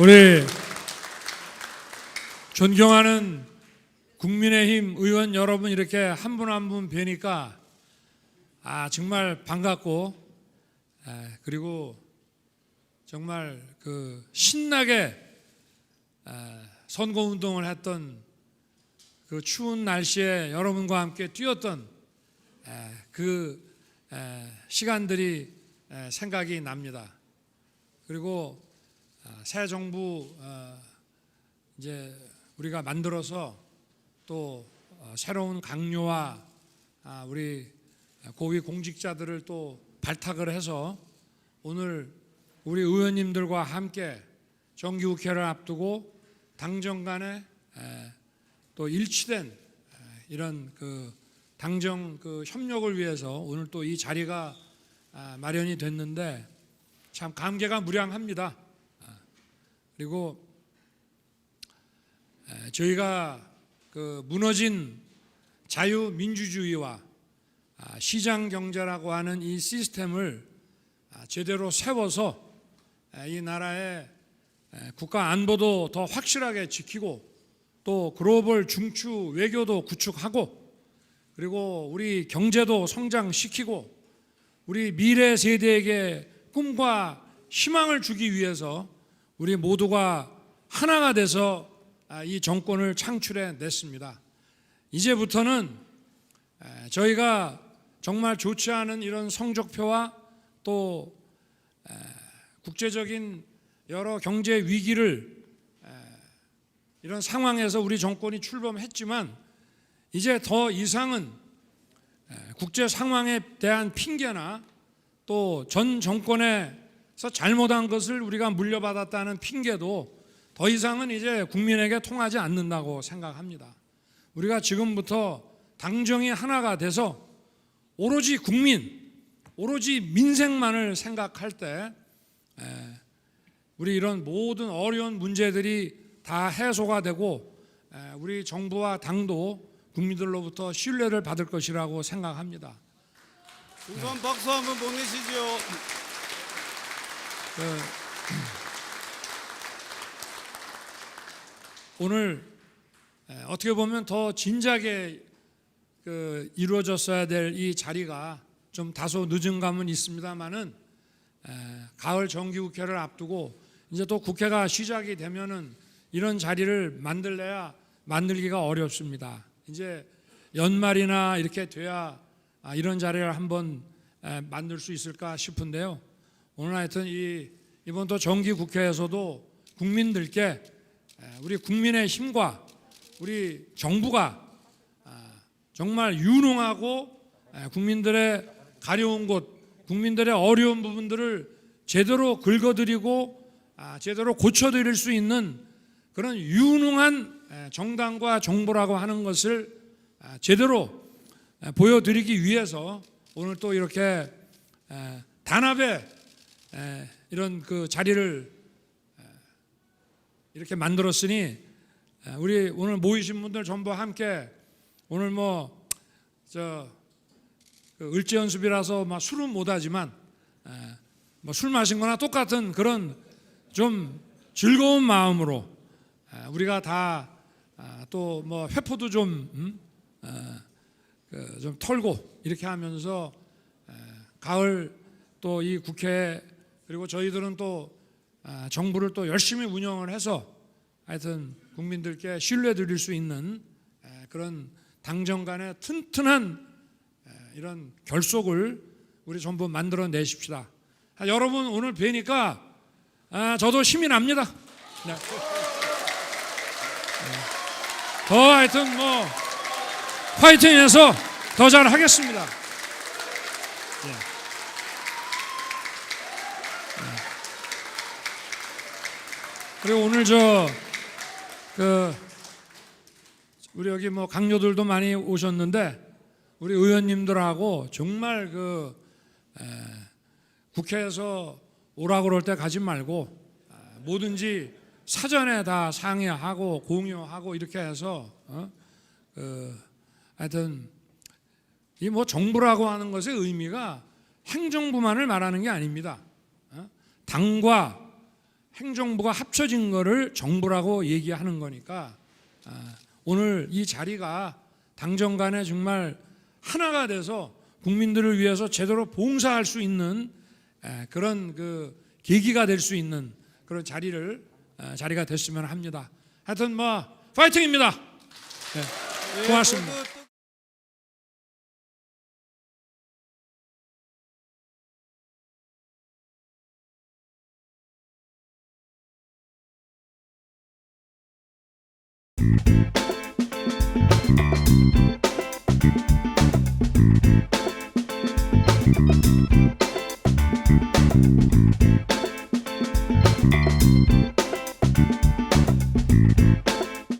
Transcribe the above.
우리 존경하는 국민의힘 의원 여러분 이렇게 한 분 한 분 뵈니까 아 정말 반갑고 에, 그리고 정말 그 신나게 에, 선거 운동을 했던 그 추운 날씨에 여러분과 함께 뛰었던 에, 그 에, 시간들이 에, 생각이 납니다. 그리고 아, 새 정부 어, 이제 우리가 만들어서 또 어, 새로운 강요와 아, 우리 고위 공직자들을 또 발탁을 해서 오늘 우리 의원님들과 함께 정기국회를 앞두고 당정 간에 에, 또 일치된 에, 이런 그 당정 그 협력을 위해서 오늘 또 이 자리가 아, 마련이 됐는데 참 감개가 무량합니다. 아, 그리고 에, 저희가 그 무너진 자유민주주의와 아, 시장 경제라고 하는 이 시스템을 아, 제대로 세워서 에, 이 나라의 에, 국가 안보도 더 확실하게 지키고 또 글로벌 중추 외교도 구축하고 그리고 우리 경제도 성장시키고 우리 미래 세대에게 꿈과 희망을 주기 위해서 우리 모두가 하나가 돼서 아, 이 정권을 창출해 냈습니다. 이제부터는 에, 저희가 정말 좋지 않은 이런 성적표와 또 에, 국제적인 여러 경제 위기를 에, 이런 상황에서 우리 정권이 출범했지만 이제 더 이상은 에, 국제 상황에 대한 핑계나 또 전 정권 에서 잘못한 것을 우리가 물려받았다는 핑계도 더 이상은 이제 국민에게 통하지 않는다고 생각합니다. 우리가 지금부터 당정이 하나가 돼서 오로지 국민, 오로지 민생만을 생각할 때 에, 우리 이런 모든 어려운 문제들이 다 해소가 되고 에, 우리 정부와 당도 국민들로부터 신뢰를 받을 것이라고 생각합니다. 우선 박수 한번 보내시죠. 그, 오늘 에, 어떻게 보면 더 진작에 그 이루어졌어야 될 이 자리가 좀 다소 늦은 감은 있습니다만은 에, 가을 정기국회를 앞두고 이제 또 국회가 시작이 되면은 이런 자리를 만들래야 만들기가 어렵습니다. 이제 연말이나 이렇게 돼야 아, 이런 자리를 한번 에, 만들 수 있을까 싶은데요. 오늘 하여튼 이 이번 또 정기 국회에서도 국민들께 에, 우리 국민의 힘과 우리 정부가 아, 정말 유능하고 에, 국민들의 가려운 곳, 국민들의 어려운 부분들을 제대로 긁어드리고 아, 제대로 고쳐드릴 수 있는 그런 유능한 에, 정당과 정부라고 하는 것을 아, 제대로 에, 보여드리기 위해서 오늘 또 이렇게 에, 단합의 에, 이런 그 자리를 에, 이렇게 만들었으니 에, 우리 오늘 모이신 분들 전부 함께 오늘 뭐저 그 을지 연습이라서 막 술은 못하지만 뭐 술 마신 거나 똑같은 그런 좀 즐거운 마음으로 에, 우리가 다 또 뭐 회포도 좀 음? 그좀 털고 이렇게 하면서 에, 가을 또 이 국회 그리고 저희들은 또 아, 정부를 또 열심히 운영을 해서 하여튼 국민들께 신뢰 드릴 수 있는 에, 그런 당정 간의 튼튼한 에, 이런 결속을 우리 전부 만들어 내십시다. 아, 여러분 오늘 뵈니까 아, 저도 힘이 납니다. 네. 네. 더 하여튼 뭐 파이팅해서 더 잘하겠습니다. 그리고 오늘 저 그 우리 여기 뭐 강요들도 많이 오셨는데 우리 의원님들하고 정말 그 에, 국회에서 오라 그럴 때 가지 말고 아, 뭐든지 사전에 다 상의하고 공유하고 이렇게 해서 어? 그 하여튼 이 뭐 정부라고 하는 것의 의미가 행정부만을 말하는 게 아닙니다. 어? 당과 행정부가 합쳐진 거를 정부라고 얘기하는 거니까 아, 오늘 이 자리가 당정 간에 정말 하나가 돼서 국민들을 위해서 제대로 봉사할 수 있는 에, 그런 그 계기가 될 수 있는 그런 자리를 에, 자리가 됐으면 합니다. 하여튼 뭐 파이팅입니다. 네, 고맙습니다.